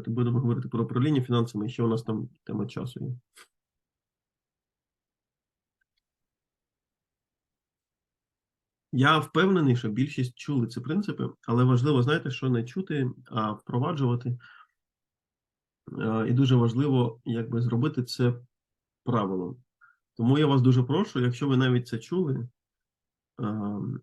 говорити. Будемо говорити про управління фінансами, і ще у нас там тема часу є. Я впевнений, що більшість чули ці принципи, але важливо, знаєте, що не чути, а впроваджувати. Е, І дуже важливо, якби зробити це правилом. Тому я вас дуже прошу, якщо ви навіть це чули, е,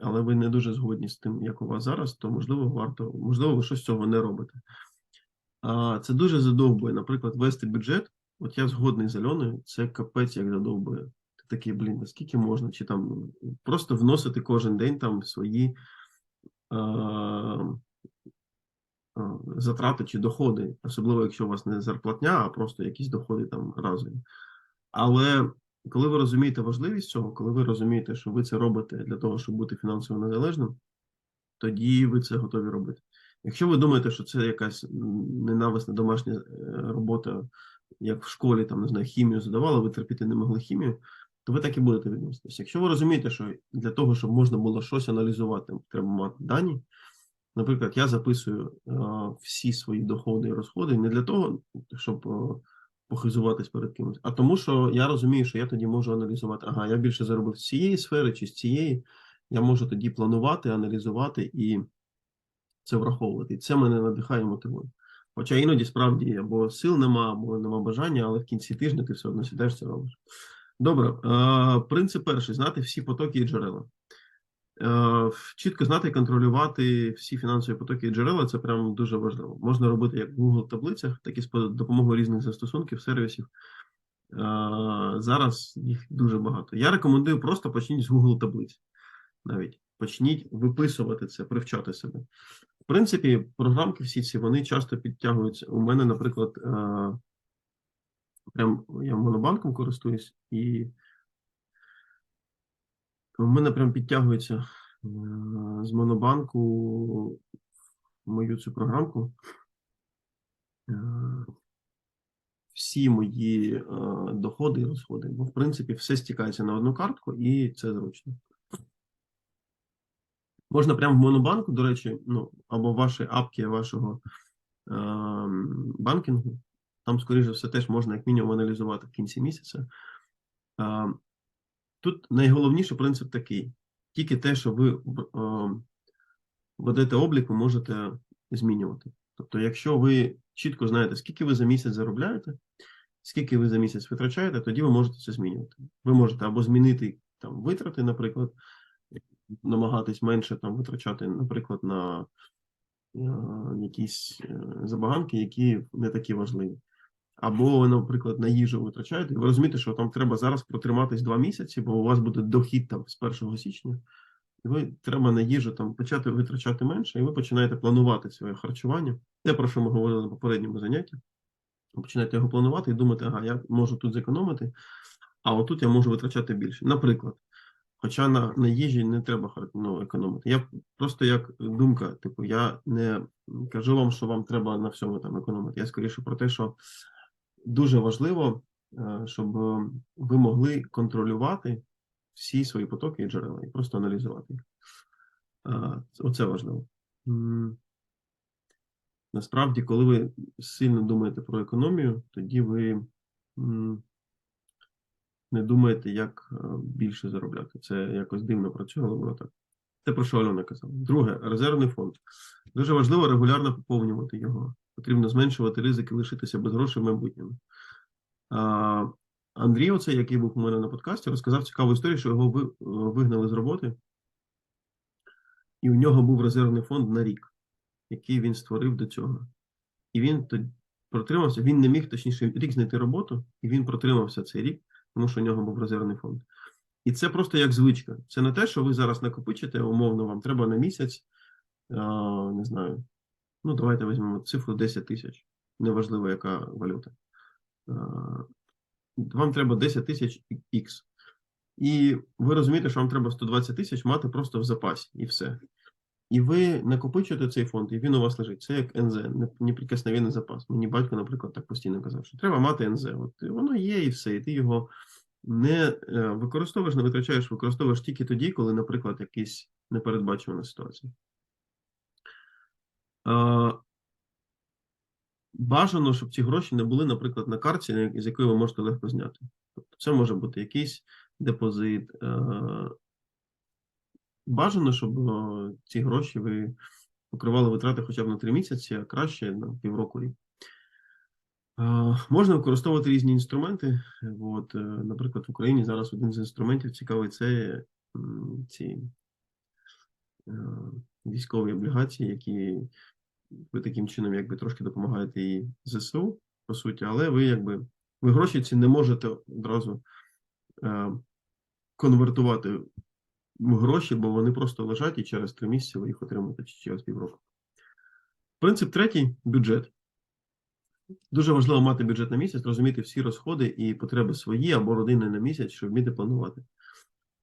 але ви не дуже згодні з тим, як у вас зараз, то можливо варто, можливо, ви щось з цього не робите. Це дуже задовбує, наприклад, вести бюджет. От я згодний з Альоною, це капець як задовбує. Ти такий, блін, наскільки можна, чи там просто вносити кожен день там свої а, затрати чи доходи, особливо якщо у вас не зарплатня, а просто якісь доходи там разові. Але коли ви розумієте важливість цього, коли ви розумієте, що ви це робите для того, щоб бути фінансово незалежним, тоді ви це готові робити. Якщо ви думаєте, що це якась ненависна домашня е, робота, як в школі, там не знаю, хімію задавали, ви терпіти не могли хімію, то ви так і будете відноситися. Якщо ви розумієте, що для того, щоб можна було щось аналізувати, треба мати дані. Наприклад, я записую е, всі свої доходи і розходи не для того, щоб е, похизуватись перед кимось, а тому, що я розумію, що я тоді можу аналізувати, ага, я більше заробив з цієї сфери чи з цієї, я можу тоді планувати, аналізувати і це враховувати. І це мене надихає і мотивує. Хоча іноді справді або сил нема, або нема бажання, але в кінці тижня ти все одно сідаєш це робиш. Добре, е, принцип перший знати всі потоки і джерела. Е, чітко знати і контролювати всі фінансові потоки і джерела це прям дуже важливо. Можна робити як в Google таблицях, так і з допомогою різних застосунків, сервісів. Е, зараз їх дуже багато. Я рекомендую просто почніть з Google таблиць. Навіть почніть виписувати це, привчати себе. В принципі, програмки всі ці вони часто підтягуються. У мене, наприклад, е, прям я монобанком користуюсь, і у мене прям підтягується е, з монобанку мою цю програмку. Е, всі мої доходи і розходи. Бо, в принципі, все стікається на одну картку, і це зручно. Можна прямо в монобанку, до речі, ну, або в вашій апці вашого е, банкінгу. Там, скоріше все, теж можна як мінімум аналізувати в кінці місяця. Е, тут найголовніший принцип такий: тільки те, що ви е, ведете облік, ви можете змінювати. Тобто, якщо ви чітко знаєте, скільки ви за місяць заробляєте, скільки ви за місяць витрачаєте, тоді ви можете це змінювати. Ви можете або змінити там витрати, наприклад намагатись менше там витрачати, наприклад, на е, якісь е, забаганки, які не такі важливі. Або ви, наприклад, на їжу витрачаєте, і ви розумієте, що там треба зараз протриматись два місяці, бо у вас буде дохід там з 1 січня, і ви треба на їжу там почати витрачати менше, і ви починаєте планувати своє харчування. Те, про що ми говорили на попередньому занятті. Починаєте його планувати і думати, ага, я можу тут зекономити, а отут я можу витрачати більше. Наприклад, Хоча на на їжі не треба ну, економити. Я просто як думка, типу, я не кажу вам, що вам треба на всьому там економити. Я скоріше про те, що дуже важливо, е, щоб ви могли контролювати всі свої потоки і джерела, і просто аналізувати їх. Оце важливо. Насправді, коли ви сильно думаєте про економію, тоді ви не думаєте, як е, більше заробляти. Це якось дивно працює, але воно так. Це про що Альона казала. Друге, резервний фонд. Дуже важливо регулярно поповнювати його. Потрібно зменшувати ризики, лишитися без грошей майбутньому. Андрій, оцей, який був у мене на подкасті, розказав цікаву історію, що його е, вигнали з роботи, і у нього був резервний фонд на рік, який він створив до цього. І він протримався, він не міг точніше рік знайти роботу, і він протримався цей рік тому що у нього був резервний фонд. І це просто як звичка. Це не те, що ви зараз накопичите, умовно, вам треба на місяць, не знаю. Ну, давайте візьмемо цифру 10 тисяч. Неважливо, яка валюта. Вам треба 10 тисяч X. І ви розумієте, що вам треба 120 тисяч мати просто в запасі, і все. І ви накопичуєте цей фонд, і він у вас лежить. Це як НЗ, неприкосновенний запас. Мені батько, наприклад, так постійно казав, що треба мати НЗ. От воно є і все, і ти його не е, використовуєш, не витрачаєш, використовуєш тільки тоді, коли, наприклад, якісь непередбачувана ситуація. бажано, щоб ці гроші не були, наприклад, на карті, з якої ви можете легко зняти. Тобто це може бути якийсь депозит. Бажано, щоб е, ці гроші ви покривали витрати хоча б на 3 місяці, а краще на півроку рік. Е, Можна використовувати різні інструменти. От, е, наприклад, в Україні зараз один з інструментів цікавий це ці військові облігації, які ви таким чином якби трошки допомагаєте і ЗСУ, по суті, але ви якби ви гроші ці не можете одразу конвертувати гроші, бо вони просто лежать і через три місяці ви їх отримаєте чи через півроку. Принцип третій бюджет. Дуже важливо мати бюджет на місяць, розуміти всі розходи і потреби свої або родини на місяць, щоб вміти планувати.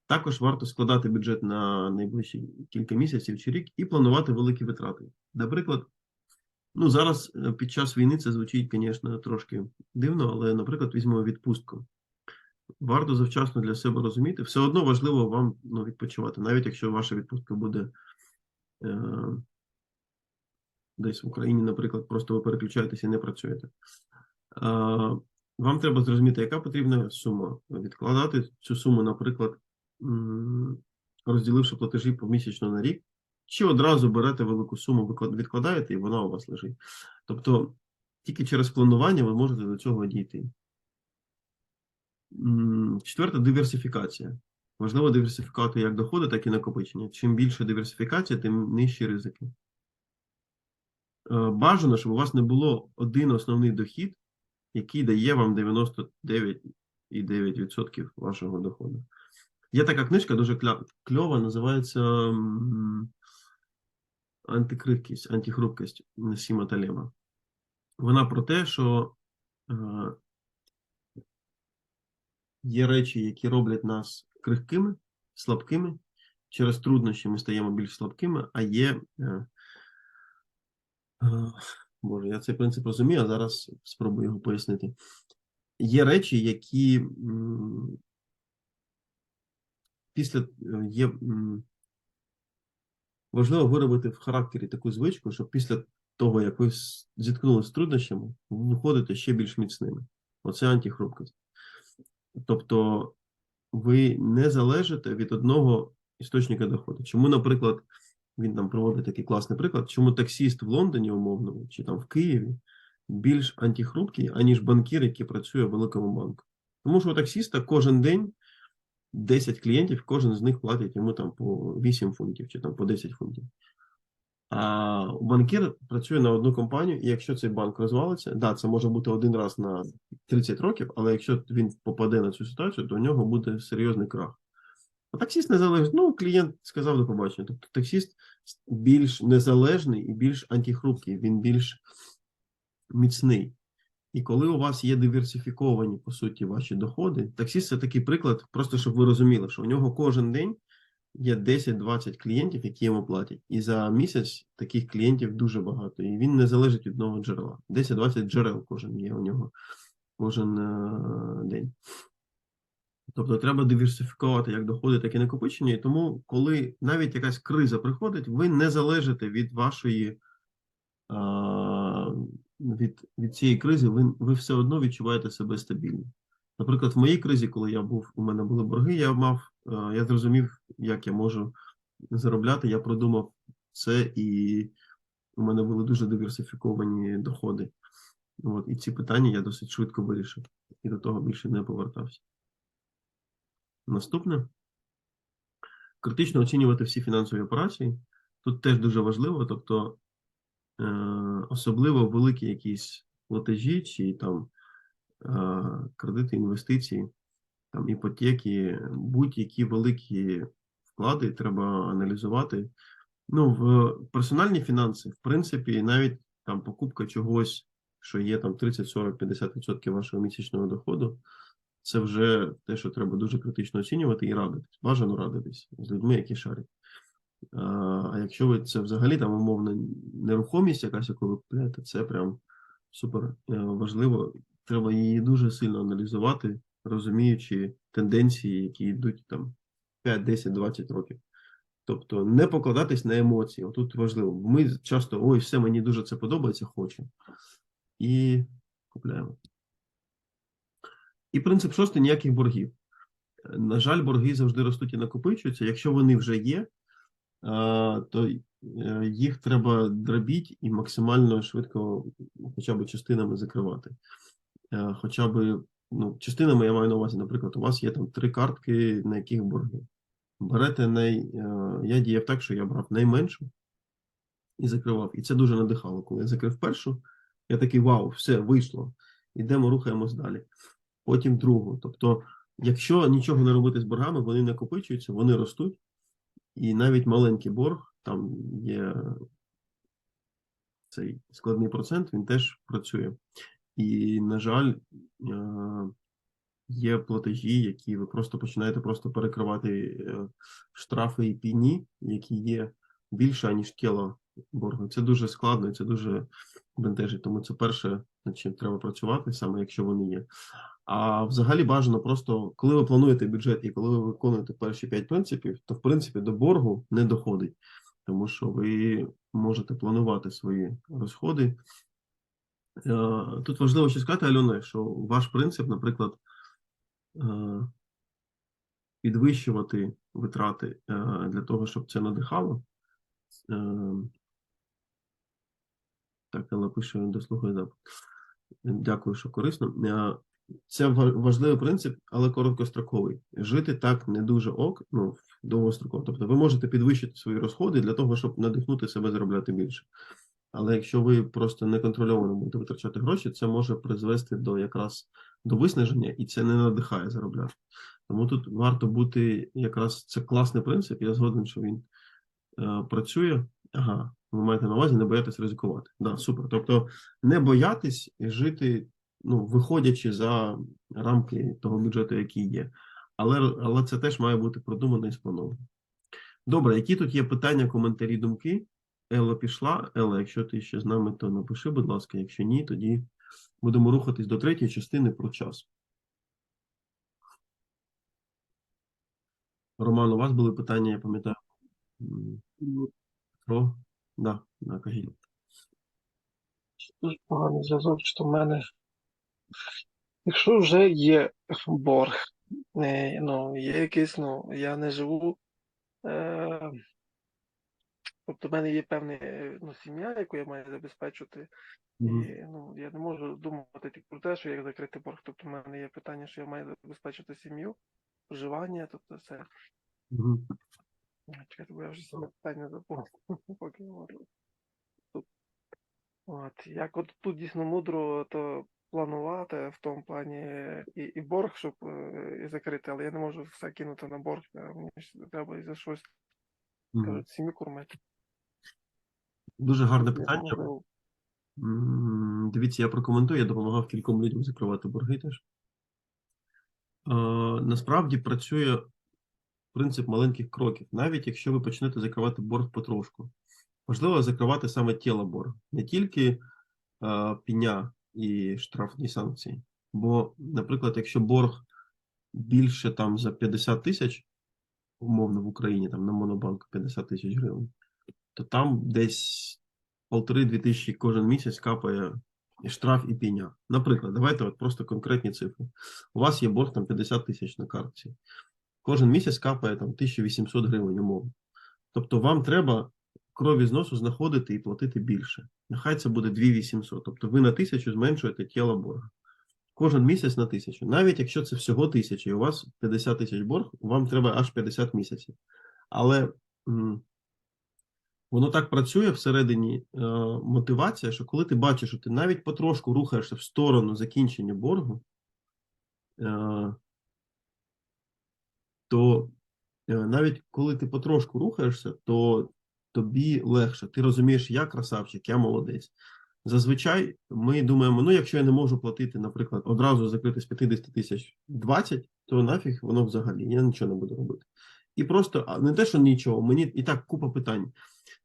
Також варто складати бюджет на найближчі кілька місяців чи рік і планувати великі витрати. Наприклад, ну зараз е, під час війни це звучить, звісно, трошки дивно, але, наприклад, візьмемо відпустку. Варто завчасно для себе розуміти, все одно важливо вам ну, відпочивати, навіть якщо ваша відпустка буде е, десь в Україні, наприклад, просто ви переключаєтеся і не працюєте. Е, вам треба зрозуміти, яка потрібна сума. Відкладати цю суму, наприклад, розділивши платежі помісячно на рік, чи одразу берете велику суму, відкладаєте, і вона у вас лежить. Тобто тільки через планування ви можете до цього дійти. М, Четверта диверсифікація. Важливо диверсифікувати як доходи, так і накопичення. Чим більше диверсифікація, тим нижчі ризики. Е, Бажано, щоб у вас не було один основний дохід, який дає вам 99,9% вашого доходу. Є така книжка дуже кльова, називається Антикрихкість, антихрупкість Насіма Талеба. Вона про те, що е, є речі, які роблять нас крихкими, слабкими. Через труднощі ми стаємо більш слабкими, а є. е, е, Боже, я цей принцип розумію, а зараз спробую його пояснити. Є речі, які після є важливо виробити в характері таку звичку, щоб після того, як ви зіткнулися з труднощами, виходите ще більш міцними. Оце антихрупкість. Тобто ви не залежите від одного істочника доходу. Чому, наприклад, він там проводить такий класний приклад, чому таксіст в Лондоні, умовному, чи там в Києві більш антихрупкий, аніж банкір, який працює в великому банку. Тому що у таксіста кожен день 10 клієнтів, кожен з них платить йому там по 8 фунтів чи там по 10 фунтів. А банкір працює на одну компанію, і якщо цей банк розвалиться, да, це може бути один раз на 30 років, але якщо він попаде на цю ситуацію, то у нього буде серйозний крах. А таксіст незалежний. Ну, клієнт сказав до побачення. Тобто таксіст більш незалежний і більш антихрупкий, він більш міцний. І коли у вас є диверсифіковані, по суті, ваші доходи, таксіст це такий приклад, просто щоб ви розуміли, що у нього кожен день є 10-20 клієнтів, які йому платять. І за місяць таких клієнтів дуже багато. І він не залежить від одного джерела. 10-20 джерел кожен є у нього кожен е, день. Тобто треба диверсифікувати як доходи, так і накопичення. І тому, коли навіть якась криза приходить, ви не залежите від вашої а, від, від цієї кризи, ви, ви все одно відчуваєте себе стабільно. Наприклад, в моїй кризі, коли я був, у мене були борги, я мав, е, я зрозумів, як я можу заробляти. Я продумав це, і у мене були дуже диверсифіковані доходи. От, і ці питання я досить швидко вирішив, і до того більше не повертався. Наступне критично оцінювати всі фінансові операції. Тут теж дуже важливо, тобто е, особливо великі якісь платежі чи там кредити, інвестиції, там іпотеки, будь-які великі вклади треба аналізувати. Ну, в персональні фінанси, в принципі, навіть там покупка чогось, що є там 30, 40, 50% вашого місячного доходу, це вже те, що треба дуже критично оцінювати і радитись. Бажано радитись з людьми, які шарять. А, а якщо ви це взагалі там умовно нерухомість, якась, яку ви купуєте, це прям супер е, важливо. Треба її дуже сильно аналізувати, розуміючи тенденції, які йдуть там 5, 10, 20 років. Тобто не покладатись на емоції. Тут важливо. Ми часто ой, все, мені дуже це подобається, хочу. і купляємо. І принцип шостий ніяких боргів. На жаль, борги завжди ростуть і накопичуються. Якщо вони вже є, то е, їх треба дробіть і максимально швидко, хоча б частинами закривати. Е, Хоча б ну, частинами я маю на увазі, наприклад, у вас є там три картки, на яких борги. Берете най. е, Я діяв так, що я брав найменшу і закривав. І це дуже надихало. Коли я закрив першу, я такий вау, все, вийшло. Ідемо, рухаємось далі. Потім другу. Тобто, якщо нічого не робити з боргами, вони накопичуються, вони ростуть. І навіть маленький борг, там є цей складний процент, він теж працює. І, на жаль, е, є платежі, які ви просто починаєте просто перекривати е, штрафи і піні, які є більше, ніж тіло боргу. Це дуже складно це дуже бентежить. Тому це перше, над чим треба працювати, саме якщо вони є. А взагалі бажано просто, коли ви плануєте бюджет і коли ви виконуєте перші п'ять принципів, то в принципі до боргу не доходить, тому що ви можете планувати свої розходи. Е, Тут важливо ще сказати, Альона, що ваш принцип, наприклад, е, підвищувати витрати е, для того, щоб це надихало. Так, але пише дослухаю запит. Дякую, що корисно. Це важливий принцип, але короткостроковий. Жити так не дуже ок, ну, довгостроково. Тобто ви можете підвищити свої розходи для того, щоб надихнути себе заробляти більше. Але якщо ви просто неконтрольовано будете витрачати гроші, це може призвести до якраз до виснаження, і це не надихає заробляти. Тому тут варто бути якраз це класний принцип. Я згоден, що він е, працює. Ага, ви маєте на увазі не боятись ризикувати. Да, супер. Тобто не боятись і жити, ну, виходячи за рамки того бюджету, який є. Але, але це теж має бути продумано і сплановано. Добре, які тут є питання, коментарі, думки? Елла пішла. Елла, якщо ти ще з нами, то напиши, будь ласка. Якщо ні, тоді будемо рухатись до третьої частини про час. Роман, у вас були питання, я пам'ятаю. Про? Да, да, кажіть. Дуже зв'язок, що в мене. Якщо вже є борг, е, ну, є якийсь, ну, я не живу. Е, тобто в мене є певна е, ну, сім'я, яку я маю забезпечувати. Мгм. І, ну, я не можу думати тільки про те, що як закрити борг. Тобто в мене є питання, що я маю забезпечити сім'ю, проживання, тобто все. Мгм. Чекайте, бо я вже саме питання забув, поки говорю. Тут. От, як от тут дійсно мудро то планувати в тому плані і, і борг, щоб е, і закрити, але я не можу все кинути на борг, мені ж треба і за щось, кажуть, сім'ю кормити. Дуже гарне питання. Дивіться, я прокоментую, я допомагав кільком людям закривати борги теж. Насправді працює принцип маленьких кроків, навіть якщо ви почнете закривати борг потрошку. Важливо закривати саме тіло боргу, не тільки пеня і штрафні санкції. Бо, наприклад, якщо борг більше там за 50 тисяч, умовно в Україні, там на Монобанк 50 тисяч гривень, то там десь полтори-дві тисячі кожен місяць капає і штраф і пеня. Наприклад, давайте от просто конкретні цифри. У вас є борг там 50 тисяч на картці. Кожен місяць капає там 1800 гривень умовно. Тобто вам треба крові з носу знаходити і платити більше. Нехай це буде 2800. Тобто ви на тисячу зменшуєте тіло боргу. Кожен місяць на тисячу. Навіть якщо це всього тисяча, і у вас 50 тисяч борг, вам треба аж 50 місяців. Але м, воно так працює всередині е, мотивація, що коли ти бачиш, що ти навіть потрошку рухаєшся в сторону закінчення боргу, е, то е, навіть коли ти потрошку рухаєшся, то тобі легше. Ти розумієш, я красавчик, я молодець. Зазвичай ми думаємо, ну якщо я не можу платити, наприклад, одразу закрити з 50 тисяч 20, то нафіг воно взагалі, я нічого не буду робити. І просто не те, що нічого, мені і так купа питань.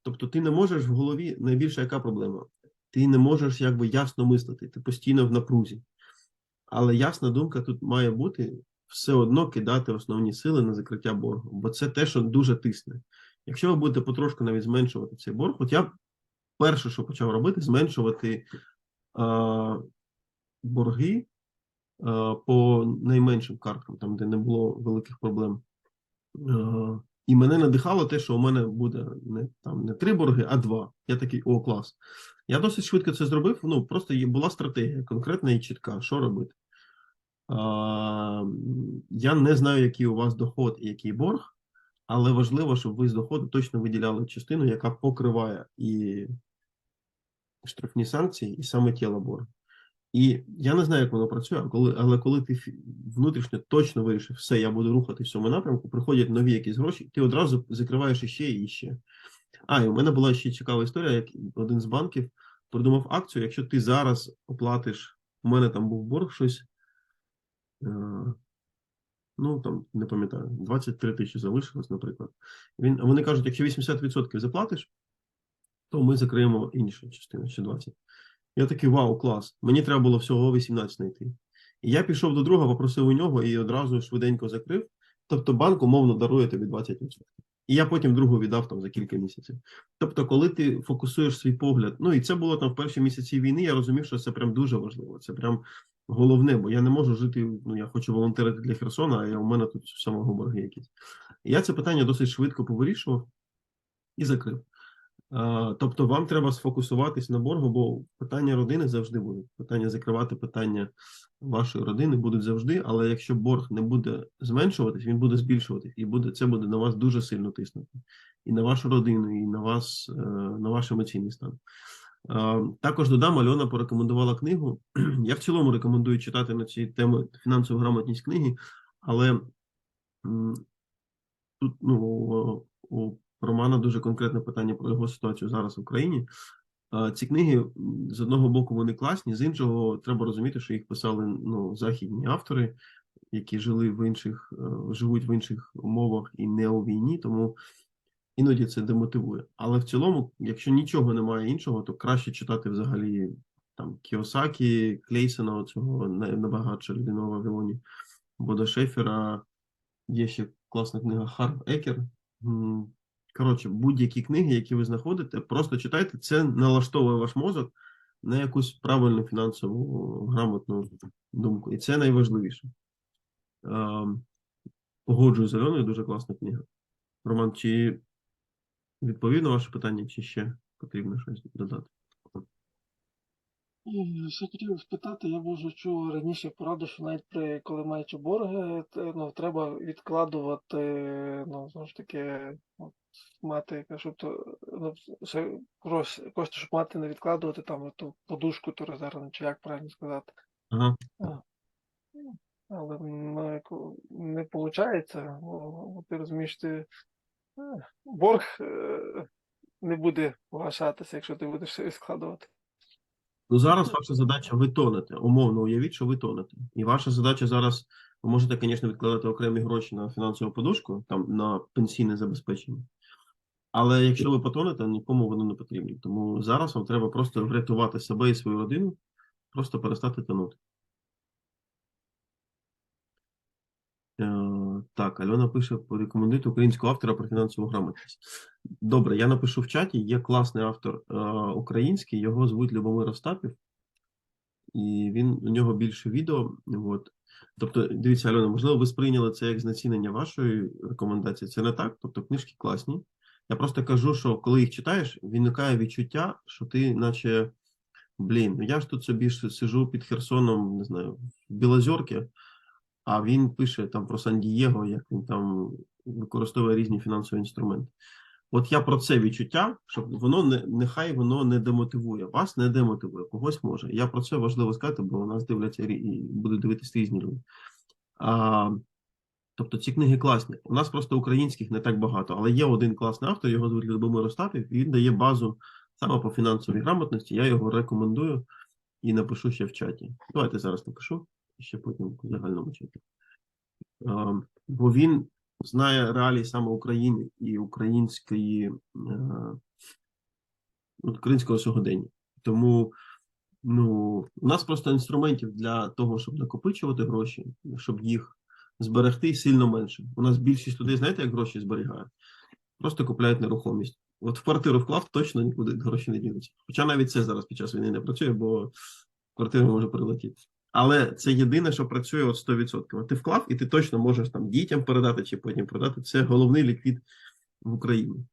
Тобто, ти не можеш в голові найбільша яка проблема? Ти не можеш якби ясно мислити, ти постійно в напрузі. Але ясна думка тут має бути все одно кидати основні сили на закриття боргу, бо це те, що дуже тисне. Якщо ви будете потрошку навіть зменшувати цей борг, от я перше, що почав робити, зменшувати е, борги е, по найменшим карткам, там, де не було великих проблем. Е, і мене надихало те, що у мене буде не там не три борги, а два. Я такий, о, клас. Я досить швидко це зробив. Ну, просто є, була стратегія конкретна і чітка, що робити. А, я не знаю, який у вас доход і який борг, але важливо, щоб ви з доходу точно виділяли частину, яка покриває і штрафні санкції, і саме тіло боргу. І я не знаю, як воно працює, коли, але коли ти внутрішньо точно вирішив, все, я буду рухати в цьому напрямку, приходять нові якісь гроші, ти одразу закриваєш іще і іще. А, і у мене була ще цікава історія, як один з банків придумав акцію, якщо ти зараз оплатиш, у мене там був борг щось, е, ну там не пам'ятаю, 23 тисячі залишилось, наприклад. Він, вони кажуть, якщо 80% заплатиш, то ми закриємо іншу частину, ще 20. Я такий, вау, клас. Мені треба було всього 18 знайти. І я пішов до друга, попросив у нього і одразу швиденько закрив. Тобто банк умовно дарує тобі 20%. І я потім другу віддав там за кілька місяців. Тобто, коли ти фокусуєш свій погляд, ну і це було там в перші місяці війни, я розумів, що це прям дуже важливо. Це прям головне, бо я не можу жити. Ну я хочу волонтерити для Херсона, а у мене тут самого борги якісь. Я це питання досить швидко повирішував і закрив. Тобто вам треба сфокусуватись на боргу, бо питання родини завжди будуть. Питання закривати питання вашої родини будуть завжди, але якщо борг не буде зменшуватись, він буде збільшуватись, і буде це буде на вас дуже сильно тиснути. І на вашу родину, і на вас, е, на ваш емоційний стан. Також додам, Альона порекомендувала книгу. Я в цілому рекомендую читати на ці теми фінансову грамотність книги, але тут ну, Романа дуже конкретне питання про його ситуацію зараз в Україні. Ці книги з одного боку вони класні, з іншого треба розуміти, що їх писали ну, західні автори, які жили в інших, е, живуть в інших умовах і не у війні, тому іноді це демотивує. Але в цілому, якщо нічого немає іншого, то краще читати взагалі там Кіосакі, Клейсона, цього набагатша людина в Вавилоні, Бода Шефера. Є ще класна книга Харв Екер. Коротше, будь-які книги, які ви знаходите, просто читайте, це налаштовує ваш мозок на якусь правильну фінансову грамотну думку. І це найважливіше. Ем, Погоджую з Альоною, дуже класна книга. Роман, чи відповів на ваше питання, чи ще потрібно щось додати? Ще хотів спитати, я вже чув раніше пораду, що навіть при коли маючи борги, ну, треба відкладувати, ну, знову ж таки, мати, щоб то, ну, кошти, щоб мати, не відкладувати там ту подушку, ту резервну, чи як правильно сказати. Ага. Але ну, як не виходить, ти розумієш, ти е, борг е, не буде погашатися, якщо ти будеш все відкладувати. Ну, зараз ваша задача ви тонете. Умовно уявіть, що ви тонете. І ваша задача зараз, ви можете, звісно, відкладати окремі гроші на фінансову подушку, там на пенсійне забезпечення. Але якщо ви потонете, нікому воно не потрібно. Тому зараз вам треба просто врятувати себе і свою родину, просто перестати тонути. Е, Так, Альона пише, порекомендуйте українського автора про фінансову грамотність. Добре, я напишу в чаті. Є класний автор е, український, його звуть Любомир Остапів, і він у нього більше відео. От. Тобто, дивіться, Альона, можливо, ви сприйняли це як знецінення вашої рекомендації. Це не так. Тобто, книжки класні. Я просто кажу, що коли їх читаєш, виникає відчуття, що ти, наче, блін, ну я ж тут собі сижу під Херсоном, не знаю, в Білозорці, а він пише там про Сан-Дієго, як він там використовує різні фінансові інструменти. От я про це відчуття, щоб воно не нехай воно не демотивує. Вас не демотивує, когось може. Я про це важливо сказати, бо у нас дивляться і будуть дивитися різні люди. А, тобто ці книги класні. У нас просто українських не так багато, але є один класний автор, його звуть Любомир Остапів, і він дає базу саме по фінансовій грамотності. Я його рекомендую і напишу ще в чаті. Давайте зараз напишу і ще потім в загальному чаті. А, бо він знає реалії саме України і української, е, українського сьогодення. Тому ну, у нас просто інструментів для того, щоб накопичувати гроші, щоб їх зберегти сильно менше. У нас більшість людей, знаєте, як гроші зберігають? Просто купляють нерухомість. От в квартиру вклав, точно нікуди гроші не дінуться. Хоча навіть це зараз під час війни не працює, бо квартира може прилетіти. Але це єдине, що працює от 100%. Ти вклав, і ти точно можеш там дітям передати чи потім продати. Це головний ліквід в Україні.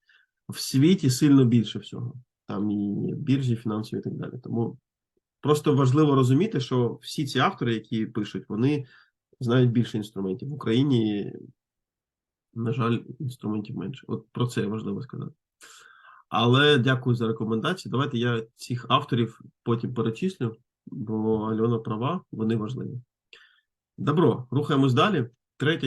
В світі сильно більше всього. Там і біржі фінансові і так далі. Тому просто важливо розуміти, що всі ці автори, які пишуть, вони знають більше інструментів. В Україні, на жаль, інструментів менше. От про це важливо сказати. Але дякую за рекомендації. Давайте я цих авторів потім перечислю, бо Альона права, вони важливі. Добро, рухаємось далі. Третя